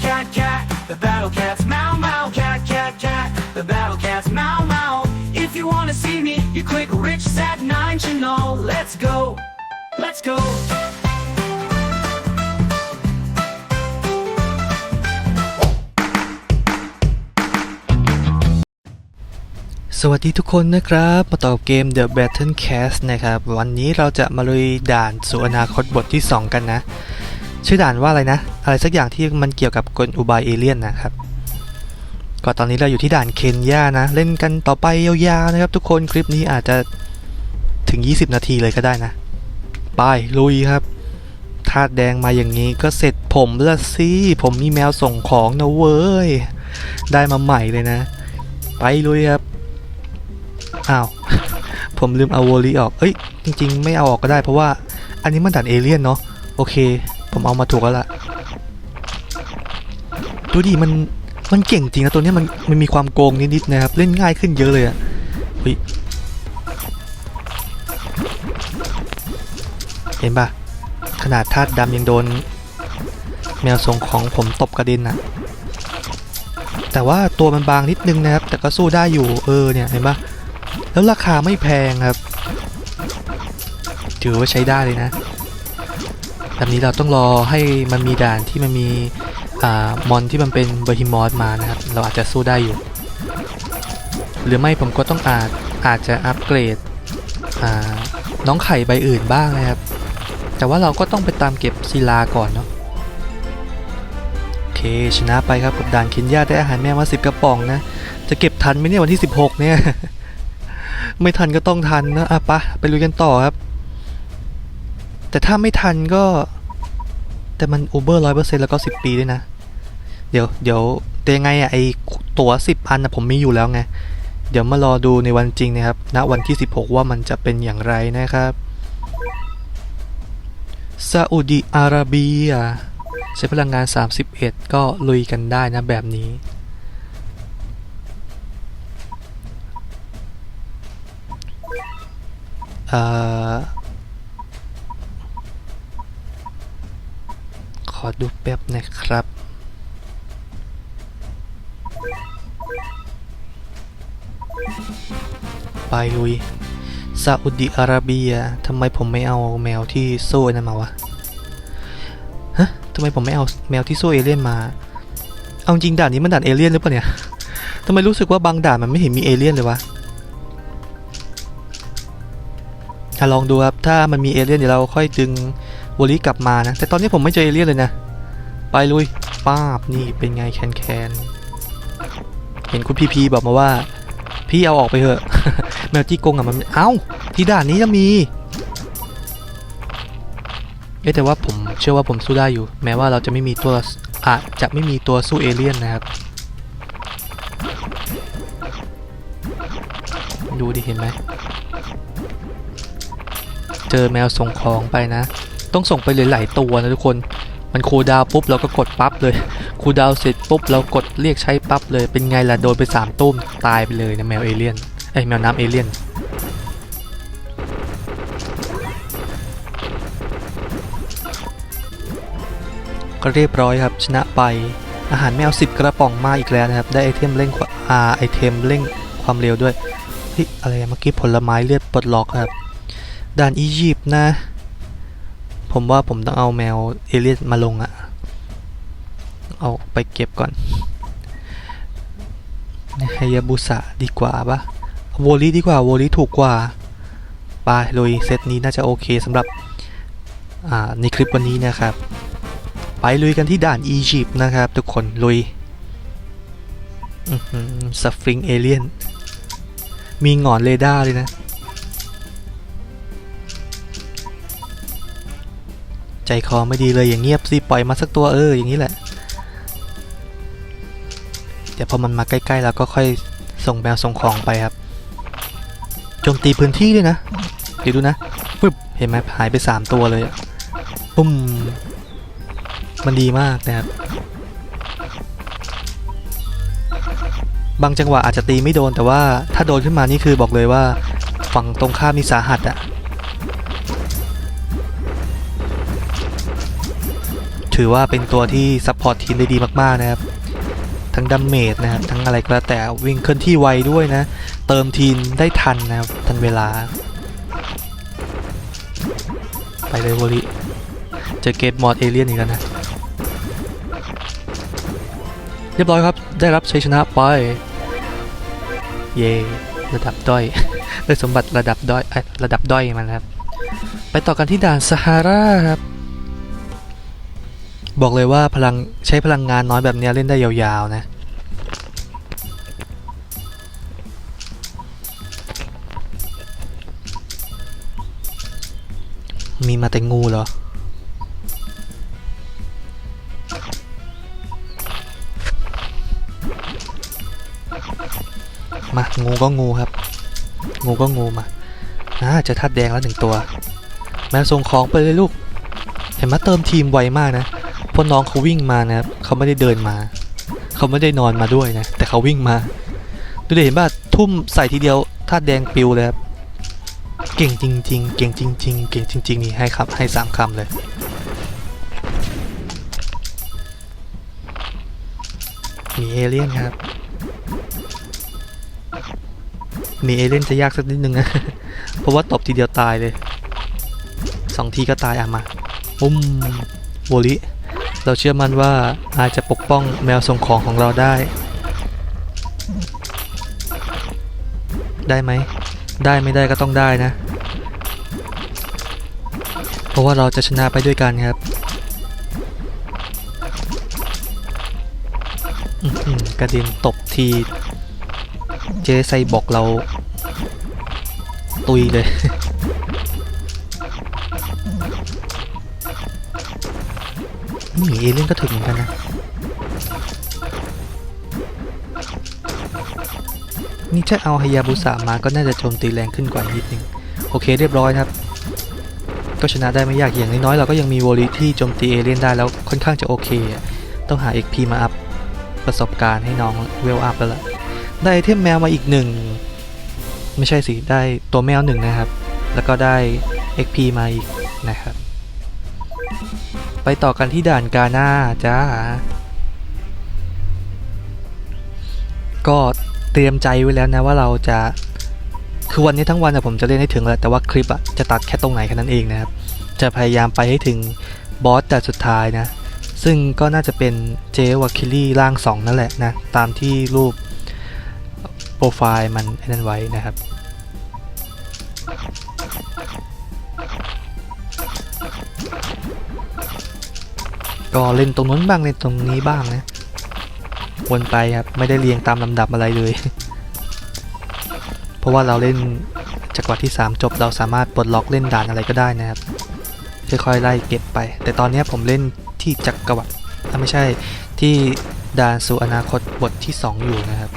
cat, cat, cat. The battle cats meow, meow, cat, cat, cat. The battle cats meow, meow. If you wanna see me, you click Rich Sat 9 channel. Let's go. Let's go. สวัสดีทุกคนนะครับ มาต่อเกม The Battle Cast นะครับ วันนี้เราจะมาลุยด่านสู่อนาคตบทที่ 2 กันนะ ชื่อด่านว่าอะไรนะ อะไรสักอย่างที่มันเกี่ยวกับกลอุบายเอเลี่ยนนะครับ ก็ตอนนี้เราอยู่ที่ด่านเคนยานะ เล่นกันต่อไปยาวๆนะครับ ทุกคนคลิปนี้อาจจะถึง 20 นาทีเลยก็ได้นะ ไปลุยครับธาตุแดงมาอย่างนี้ก็เสร็จผมละสิผมมีแมวส่งของนะเว้ย ได้มาใหม่เลยนะ ไปลุยครับอ้าวผมลืมเอาโวลีออก เอ้ยจริง ๆ ไม่เอาออกก็ได้เพราะว่าอันนี้มันดันเอเลี่ยนเนาะโอเค ผมเอามาถูกแล้วล่ะ ดูดิมันมันเก่งจริงนะตัวนี้มันมันมีความโกงนิดๆนะครับ เล่นง่ายขึ้นเยอะเลยอะเฮ้ยเห็นปะขนาดธาตุดำยังโดน แมวทรงของผมตบกระเด็นอะแต่ว่าตัวมันบางนิดนึงนะครับ แต่ก็สู้ได้อยู่เออเนี่ยเห็นปะแล้วราคาไม่แพงครับ ถือว่าใช้ได้เลยนะ แบบนี้เราต้องรอให้มันมีด่านที่มันมีอมอนที่มันเป็นเบอร์ฮิมอสมานะครับ เราอาจจะสู้ได้อยู่ หรือไม่ผมก็ต้องอาจอาจจะอัปเกรดน้องไข่ใบอื่นบ้างนะครับ แต่ว่าเราก็ต้องไปตามเก็บศิลาก่อนเนาะโอเคชนะไปครับกับด่านเคนยาได้อาหารแมวมาสิบกระป๋องนะ จะเก็บทันไหมเนี่ยวันที่ 16 เนี่ย ไม่ทันก็ต้องทันนะอะปะไปลุยกันต่อครับ แต่ถ้าไม่ทันก็ แต่มันอูเบอร์ร้อยเปอร์เซ็นต์แล้วก็สิบปีด้วยนะ เดี๋ยวเดี๋ยวแต่ยังไงอะไอตั๋วสิบอันนะผมมีอยู่แล้วไง เดี๋ยวมารอดูในวันจริงนะครับณวันที่ 16 ว่ามันจะเป็นอย่างไรนะครับซาอุดิอาระเบียใช้พลังงาน 31 ก็ลุยกันได้นะแบบนี้ เอ่อ ข อดูแป๊บนะครับ ไปลุยซาอุดิอาระเบียทำไมผมไม่เอาแมวที่สู้ไอ้นั่นมาวะ ฮะทำไมผมไม่เอาแมวที่สู้เอเลี่ยนมา เอาจริงด่านนี้มันด่านเอเลี่ยนหรือเปล่าเนี่ยทำไมรู้สึกว่าบางด่านมันไม่เห็นมีเอเลี่ยนเลยวะอะลองดูครับ ถ้ามันมีเอเลี่ยนเดี๋ยวเราค่อยดึง วอลลี่กลับมานะ แต่ตอนนี้ผมไม่เจอเอเลี่ยนเลยนะ ไปลุยป้าบนี่เป็นไงแคนแคนเห็นคุณพีพีบอกมาว่า พี่เอาออกไปเถอะ แมวจี้กงอะมันเอ้า ที่ด่านนี้จะมี เอ๊แต่ว่าผมเชื่อว่าผมสู้ได้อยู่ แม้ว่าเราจะไม่มีตัวอาจจะไม่มีตัวสู้เอเลี่ยนนะครับดูดิเห็นไหม เจอแมวส่งของไปนะ ต้องส่งไปหลายๆตัวนะทุกคน มันคูดาวปุ๊บเราก็กดปั๊บเลยคูดาวเสร็จปุ๊บเรากดเรียกใช้ปั๊บเลย เป็นไงล่ะโดนไปสามตุ้มตายไปเลยนะแมวเอเลี่ยนไอแมวน้ำเอเลี่ยนก็เรียบร้อยครับชนะไปอาหารแมว 10 กระป๋องมาอีกแล้วนะครับ ได้ไอเทมเร่งอ่าไอเทมเร่งความเร็วด้วยเฮ้ยอะไรเมื่อกี้ผลไม้เลือดปลดล็อกครับด่านอียิปต์นะ ผมว่าผมต้องเอาแมวเอเลี่ยนมาลงอะเอาไปเก็บก่อนไฮยาบุสะดีกว่าปะโวลีดีกว่าโวลีถูกกว่าไปลุยเซตนี้น่าจะโอเคสำหรับในคลิปวันนี้นะครับ ไปลุยกันที่ด่านอียิปต์นะครับ ทุกคนลุยสฟริงเอเลียน มีหงอนเรดาร์เลยนะ ใจคอไม่ดีเลยอย่างเงียบสิปล่อยมาสักตัวเอออย่างนี้แหละเดี๋ยวพอมันมาใกล้ๆแล้วก็ค่อยส่งแมวส่งของไปครับโจมตีพื้นที่ด้วยนะเดี๋ยวดูนะปึ๊บเห็นไหมหายไป 3 ตัวเลยปุ้มมันดีมากนะครับบางจังหวะอาจจะตีไม่โดนแต่ว่าถ้าโดนขึ้นมานี่คือบอกเลยว่าฝั่งตรงข้ามนี่สาหัสอะ ถือว่าเป็นตัวที่ซัพพอร์ตทีมได้ดีมากๆนะครับ ทั้งดัมเมจนะครับทั้งอะไรก็แล้วแต่วิ่งเคลื่อนที่ไวด้วยนะ เติมทีมได้ทันนะครับทันเวลา ไปเลยโวลิเจอเกตมอดเอเลียนอีกแล้วนะ เรียบร้อยครับได้รับชัยชนะไป เย่ระดับด้อยได้สมบัติระดับด้อยระดับด้อยมาแล้วครับ ไปต่อกันที่ด่านซาฮาราครับ บอกเลยว่าพลังใช้พลังงานน้อยแบบเนี้ยเล่นได้ยาวๆนะ มีมาแต่งูเหรอมางูก็งูครับ งูก็งูมาอ่าจะทัดแดงแล้วหนึ่งตัว แมวส่งของไปเลยลูก เห็นไหมเติมทีมไวมากนะ เพราะน้องเขาวิ่งมานะครับเขาไม่ได้เดินมา เขาไม่ได้นอนมาด้วยนะ แต่เขาวิ่งมาดูดิเห็นป่ะทุ่มใส่ทีเดียวทัดแดงปิวเลยครับเก่งจริง ๆ เก่งจริง ๆ เก่งจริงๆนี่ให้ครับให้สามคำเลยมีเอเลี่ยนครับมีเอเลี่ยนจะยากสักนิดนึงนะเพราะว่าตบทีเดียวตายเลยสองทีก็ตายอะมาปุ้มโวลิ เราเชื่อมั่นว่าอาจจะปกป้องแมวส่งของของเราได้ ได้ไหม ได้ไม่ได้ก็ต้องได้นะ เพราะว่าเราจะชนะไปด้วยกันครับกระด็นตบที เจไซบอกเรา ตุยเลย นี่เอเลี่ยนก็ถึงเหมือนกันนะนี่ถ้าเอาฮายาบุสะมาก็น่าจะโจมตีแรงขึ้นกว่านิดนึงโอเคเรียบร้อยครับ ก็ชนะได้ไม่ยากอย่างน้อยๆเราก็ยังมีโวลิที่โจมตีเอเลี่ยนได้แล้วค่อนข้างจะโอเคอะต้องหา XP มาอัพประสบการณ์ให้น้องเวลอัพแล้วล่ะได้ไอเทมแมวมาอีกหนึ่งไม่ใช่สิได้ตัวแมวหนึ่งนะครับ แล้วก็ได้ XP มาอีกนะครับ ไปต่อกันที่ด่านกาหน้าจ้า ก็เตรียมใจไว้แล้วนะว่าเราจะ คือวันนี้ทั้งวันอะผมจะเล่นให้ถึงแหละแต่ว่าคลิปอะจะตัดแค่ตรงไหนแค่นั้นเองนะครับ จะพยายามไปให้ถึงบอสแต่สุดท้ายนะ ซึ่งก็น่าจะเป็นเจวาคิลี่ร่าง2นั่นแหละนะ ตามที่รูปโปรไฟล์มันไอ้นั่นไว้นะครับ ก็เล่นตรงนู้นบ้างเล่นตรงนี้บ้างนะวนไปครับไม่ได้เรียงตามลำดับอะไรเลย เพราะว่าเราเล่นจักรวรรดิที่ 3 จบเราสามารถปลดล็อกเล่นด่านอะไรก็ได้นะครับค่อยๆไล่เก็บไป แต่ตอนนี้ผมเล่นที่จักรวรรดิไม่ใช่ที่ด่านสู่อนาคตบทที่ 2 อยู่นะครับ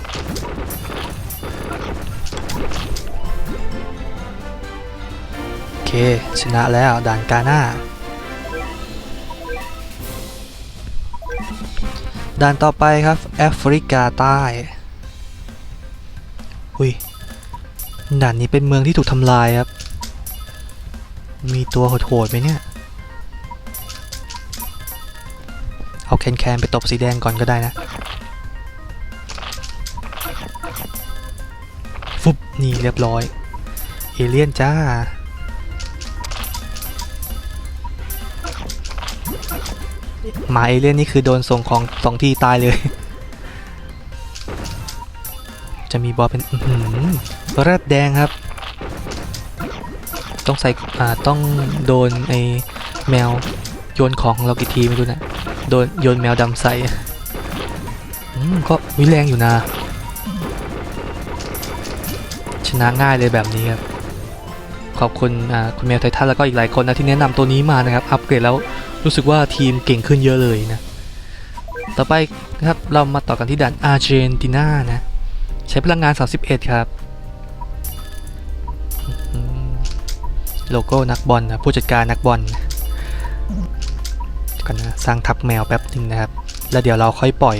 โอเคชนะแล้วด่านกาหน้า ด่านต่อไปครับแอฟริกาใต้หุยด่านนี้เป็นเมืองที่ถูกทำลายครับ มีตัวโหดๆไหมเนี่ย เอาแคนๆไปตบสีแดงก่อนก็ได้นะ ฟุบนี่เรียบร้อย เอเลี่ยนจ้า หมาเอเลี่ยนนี่คือโดนส่งของสองทีตายเลย จะมีบอสเป็นอแรดแดงครับ ต้องใส่อ่าต้องโดนไอแมวโยนของของเรากี่ทีไม่รู้นะโดนโยนแมวดำใส่อืมก็วิแรงอยู่นะ ชนะง่ายเลยแบบนี้ครับ ขอบคุณอ่าคุณแมวไททันแล้วก็อีกหลายคนนะที่แนะนำตัวนี้มานะครับ อัปเกรดแล้ว รู้สึกว่าทีมเก่งขึ้นเยอะเลยนะ ต่อไปนะครับเรามาต่อกันที่ด่านอาร์เจนตินานะ ใช้พลังงาน 31 ครับ โลโก้นักบอลนะผู้จัดการนักบอลก่อนนะสร้างทับแมวแป๊บนึงนะครับ แล้วเดี๋ยวเราค่อยปล่อย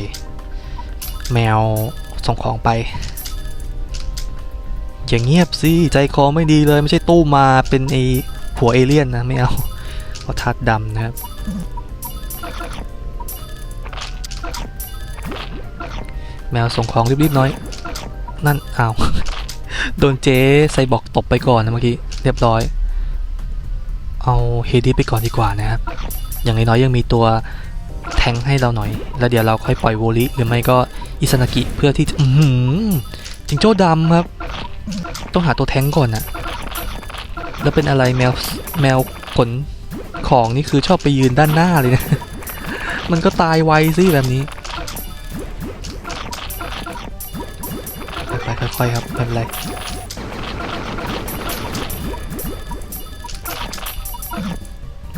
แมวส่งของไป อย่างเงียบสิใจคอไม่ดีเลยไม่ใช่ตู้มาเป็นไอผัวเอเลี่ยนนะไม่เอาเอาทัดดำนะครับ แมวส่งของรีบๆน้อย นั่นอ้าว โดนเจ๊ไซบอกตบไปก่อนนะเมื่อกี้ เรียบร้อย เอาเฮดี้ไปก่อนดีกว่านะครับ อย่างน้อยๆยังมีตัวแทงให้เราหน่อย แล้วเดี๋ยวเราค่อยปล่อยโวลิหรือไม่ก็อิซานากิเพื่อที่จะจิงโจ้ดำครับ ต้องหาตัวแทงก่อนนะแล้วเป็นอะไรแมวแมวขน ของนี่คือชอบไปยืนด้านหน้าเลยนะ มันก็ตายไวสิแบบนี้ค่อยๆค่อยๆครับไม่เป็นไร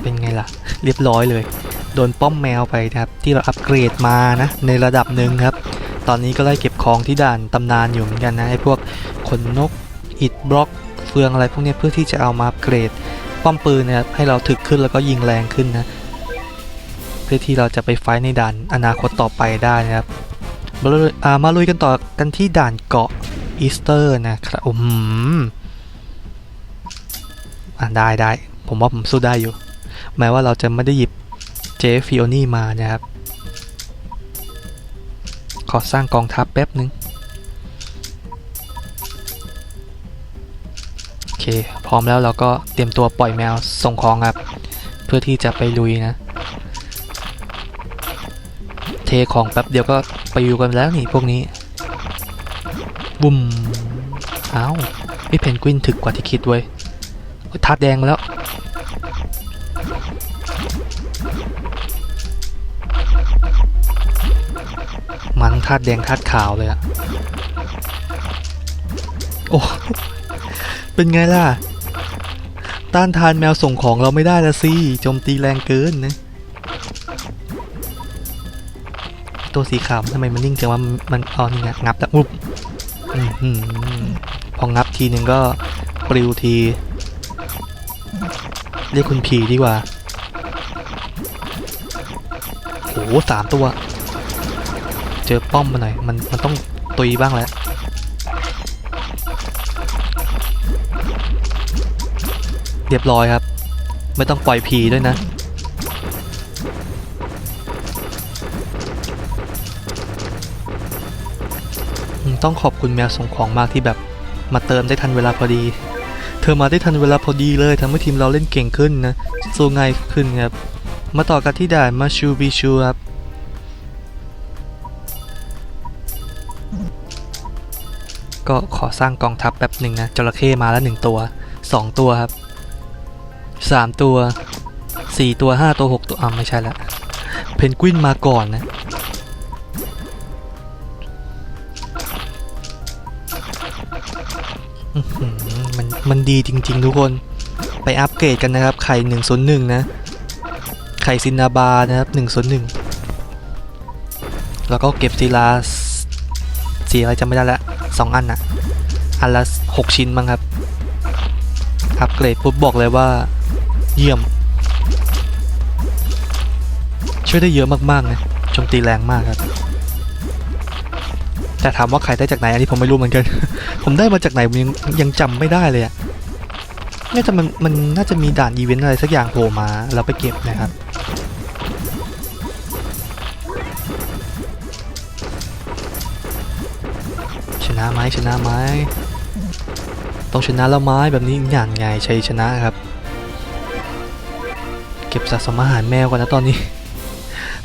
เป็นไงล่ะ เรียบร้อยเลย โดนป้อมแมวไปครับ ที่เราอัปเกรดมานะ ในระดับหนึ่งครับ ตอนนี้ก็ไล่เก็บของที่ด่านตำนานอยู่เหมือนกันนะไอ้พวกขนนกอิดบล็อกเฟืองอะไรพวกนี้เพื่อที่จะเอามาอัปเกรด ป้อมปืนนะครับให้เราถึกขึ้นแล้วก็ยิงแรงขึ้นนะเพื่อที่เราจะไปไฟในด่านอนาคตต่อไปได้นะครับมาลุยมาลุยกันต่อกันที่ด่านเกาะอีสเตอร์นะครับอืมอ่าได้ได้ผมว่าผมสู้ได้อยู่ แม้ว่าเราจะไม่ได้หยิบเจฟิโอนี่มานะครับ ขอสร้างกองทัพแป๊บนึง พร้อมแล้วเราก็เตรียมตัวปล่อยแมวส่งของครับ เพื่อที่จะไปลุยนะ เทของแป๊บเดียวก็ไปอยู่กันแล้วนี่พวกนี้ บุ้มอ้าวไอ้เพนกวินถึกกว่าที่คิดเว้ยทาดแดงมาแล้วมันทาดแดงทาดขาวเลยอะโอ้ เป็นไงล่ะ ต้านทานแมวส่งของเราไม่ได้ละสิโจมตีแรงเกินนะ ตัวสีขาวทำไมมันนิ่งจังว่ามันอ๋อนี่ไงงับแล้วอุ๊บอื้อหือพองับทีหนึ่งก็ปลิวที เรียกคุณผีดีกว่าโอ้สามตัว เจอป้อมมาหน่อย มันมันต้องตุยบ้างแล้ว เรียบร้อยครับ ไม่ต้องปล่อยผีด้วยนะ ต้องขอบคุณแมวส่งของมากที่แบบมาเติมได้ทันเวลาพอดี เธอมาได้ทันเวลาพอดีเลยทำให้ทีมเราเล่นเก่งขึ้นนะสู้ง่ายขึ้นครับ มาต่อกันที่ด่านมาชูบิชูครับก็ขอสร้างกองทัพแป๊บหนึ่งนะจระเข้มาแล้วหนึ่งตัวสองตัวครับ สามตัวสี่ตัวห้าตัวหกตัวอ่าไม่ใช่ละเพนกวินมาก่อนนะ มันมันดีจริง ๆ ทุกคนไปอัปเกรดกันนะครับ ไข่101นหนึ่งนะ ไข่ซินนาบานะครับ101แล้วก็เก็บซีลาสสีอะไรจำไม่ได้ละสองอันอะอันละ6ชิ้นมั้งครับอัปเกรดปุ๊บบอกเลยว่า เยี่ยม ช่วยได้เยอะมากๆนะโจมตีแรงมากครับ แต่ถามว่าใครได้จากไหนอันนี้ผมไม่รู้เหมือนกัน ผมได้มาจากไหนยังยังจำไม่ได้เลยอะน่าจะมันมันน่าจะมีด่านอีเวนต์อะไรสักอย่างโผล่มาแล้วไปเก็บนะครับชนะไหมชนะไหมต้องชนะแล้วไม้แบบนี้อย่างไงชัยชนะครับ ก็บสะสมอาหารแมวก่อนนะตอนนี้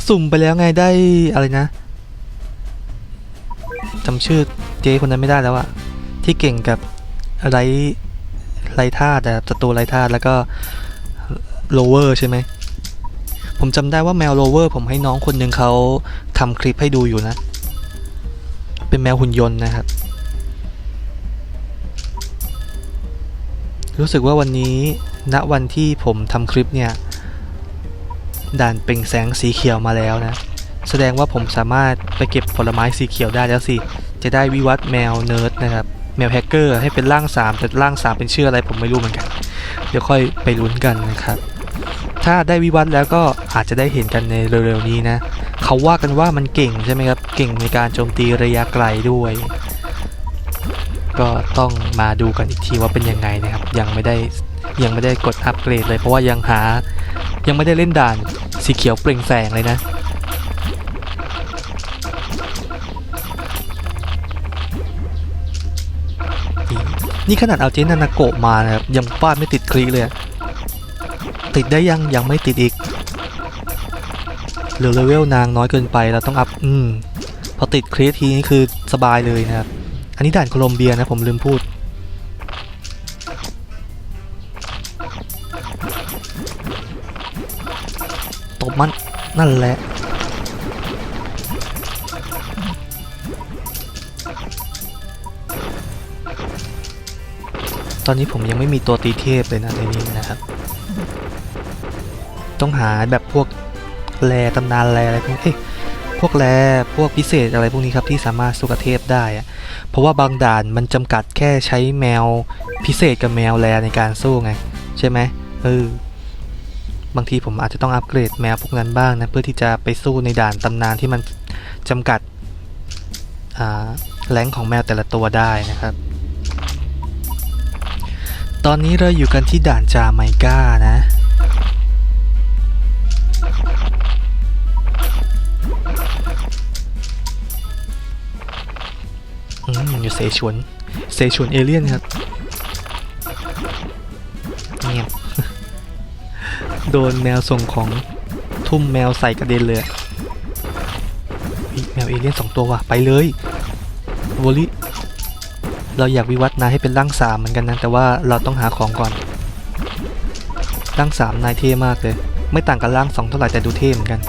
สุ่มไปแล้วไงได้อะไรนะจำชื่อเจ๊คนนั้นไม่ได้แล้วอะที่เก่งกับไรไรธาตุศัตรูไรธาตุแล้วก็โลเวอร์ใช่ไหมผมจำได้ว่าแมวโลเวอร์ ผมให้น้องคนหนึ่งเขาทำคลิปให้ดูอยู่นะ เป็นแมวหุ่นยนต์นะครับ รู้สึกว่าวันนี้ณวันที่ผมทำคลิปเนี่ย ด่านเปล่งแสงสีเขียวมาแล้วนะ แสดงว่าผมสามารถไปเก็บผลไม้สีเขียวได้แล้วสิ จะได้วิวัฒน์แมวเนิร์ดนะครับ แมวแฮกเกอร์ให้เป็นร่าง 3 แต่ร่าง 3 เป็นชื่ออะไรผมไม่รู้เหมือนกัน เดี๋ยวค่อยไปลุ้นกันนะครับ ถ้าได้วิวัฒน์แล้วก็อาจจะได้เห็นกันในเร็วๆนี้นะ เขาว่ากันว่ามันเก่งใช่ไหมครับ เก่งในการโจมตีระยะไกลด้วย ก็ต้องมาดูกันอีกทีว่าเป็นยังไงนะครับ ยังไม่ได้ยังไม่ได้กดอัปเกรดเลยเพราะว่ายังหา ยังไม่ได้เล่นด่าน สีเขียวเปล่งแสงเลยนะ นี่ขนาดเอาเจนานาโกะมานะยังฟาดไม่ติดคลีเลย ติดได้ยังยังไม่ติดอีกเหลือเลเวลนางน้อยเกินไปเราต้องอัพอืมพอติดคลีทีนี่คือสบายเลยนะครับ อันนี้ด่านโคลอมเบียนะผมลืมพูด มันนั่นแหละตอนนี้ผมยังไม่มีตัวตีเทพเลยนะในนี้นะครับ ต้องหาแบบพวกแรตำนานแรอะไรพวกเอ้ยพวกแรพวกพิเศษอะไรพวกนี้ครับที่สามารถสู้กับเทพได้อะเพราะว่าบางด่านมันจำกัดแค่ใช้แมวพิเศษกับแมวแรในการสู้ไง ใช่ไหมเออ บางทีผมอาจจะต้องอัปเกรดแมวพวกนั้นบ้างนะ เพื่อที่จะไปสู้ในด่านตำนานที่มันจำกัดแรงของแมวแต่ละตัวได้นะครับ ตอนนี้เราอยู่กันที่ด่านจาไมกานะอืมอยู่เสฉวนเสฉวนเอเลี่ยนครับ โดนแมวส่งของทุ่มแมวใส่กระเด็นเลยแมวเอเลี่ยนสองตัวว่ะ ไปเลยโวลิเราอยากวิวัฒนาให้เป็นร่างสามเหมือนกันนะ แต่ว่าเราต้องหาของก่อน ร่างสามนายเท่มากเลย ไม่ต่างกับร่างสองเท่าไหร่แต่ดูเท่เหมือนกัน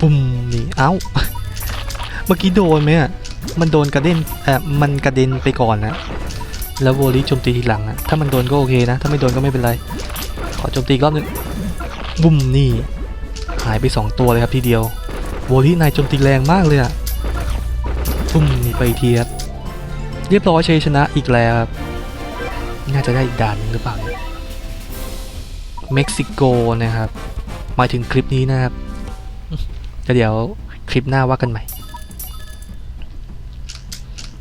ปุ่มนี่ เอ้า เมื่อกี้โดนไหมอะ มันโดนกระเด็นเอ่อมันกระเด็นไปก่อนนะ แล้วโวลีโจมตีทีหลังอะถ้ามันโดนก็โอเคนะ ถ้าไม่โดนก็ไม่เป็นไร ขอโจมตีกรอบหนึงบุ้มนี่หายไปสองตัวเลยครับทีเดียวโวลี่นายโจมตีแรงมากเลยอะบุ้มนี่ไปอีกทีครับเรียบร้อยชัยชนะอีกแล้วครับน่าจะได้อีกด่านหนึ่งหรือเปล่าเนี่ยเม็กซิโกนะครับหมายถึงคลิปนี้นะครับเดี๋ยวคลิปหน้าว่ากันใหม่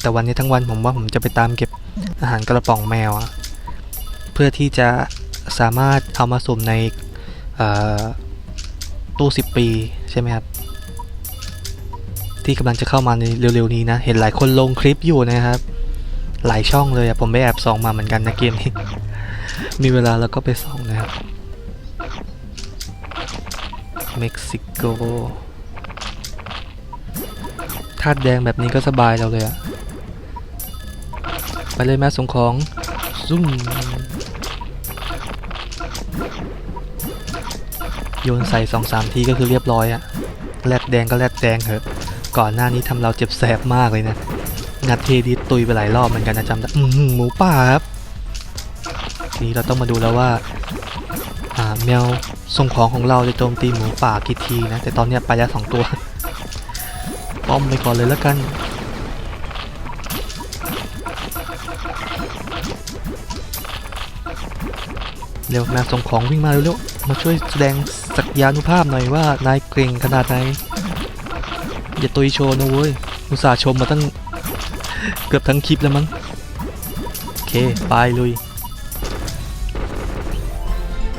แต่วันนี้ทั้งวันผมว่าผมจะไปตามเก็บอาหารกระป๋องแมวอะเพื่อที่จะ สามารถเอามาสุ่มในตู้สิบปีใช่ไหมครับ ที่กำลังจะเข้ามาในเร็วๆนี้นะ เห็นหลายคนลงคลิปอยู่นะครับ หลายช่องเลยอะผมไปแอบส่องมาเหมือนกันนะเกมนี้ มีเวลาแล้วก็ไปส่องนะครับเม็กซิโกธาตุแดงแบบนี้ก็สบายเราเลยอะไปเลยแม่ส่งของซุ่ม ยนใส่สองสามทีก็คือเรียบร้อยอะแลดแดงก็แลดแดงเถอะ ก่อนหน้านี้ทำเราเจ็บแสบมากเลยนะงัดเทดิสตุยไปหลายรอบเหมือนกันนะจำได้หมูป่าครับทีนี้เราต้องมาดูแล้วว่าอ่าแมวส่งของของเราจะโจมตีหมูป่ากี่ทีนะ แต่ตอนนี้ไปแล้วสองตัว ป้อมไปก่อนเลยแล้วกัน เร็วแมวส่งของวิ่งมาเร็วๆมาช่วยแสดง ศักยานุภาพหน่อยว่านายเก่งขนาดไหน อย่าตุยโชว์นะเว้ย อุตส่าห์ชมมาตั้ง เกือบทั้งคลิปแล้วมั้ง โอเค ไปลุย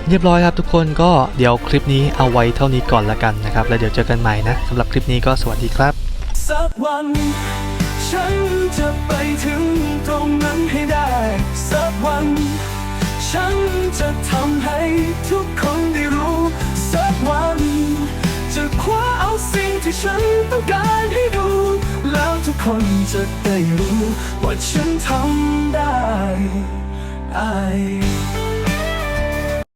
เรียบร้อยครับทุกคนก็เดี๋ยวคลิปนี้เอาไว้เท่านี้ก่อนละกันนะครับ แล้วเดี๋ยวเจอกันใหม่นะสำหรับคลิปนี้ก็สวัสดีครับสักวันฉันจะไปถึงตรงนั้นให้ได้ สักวัน ฉันจะทำให้ทุกคนได้รู้ สิ่งที่ฉันต้องการให้ดู แล้วทุกคนจะได้รู้ ว่าฉันทำได้ I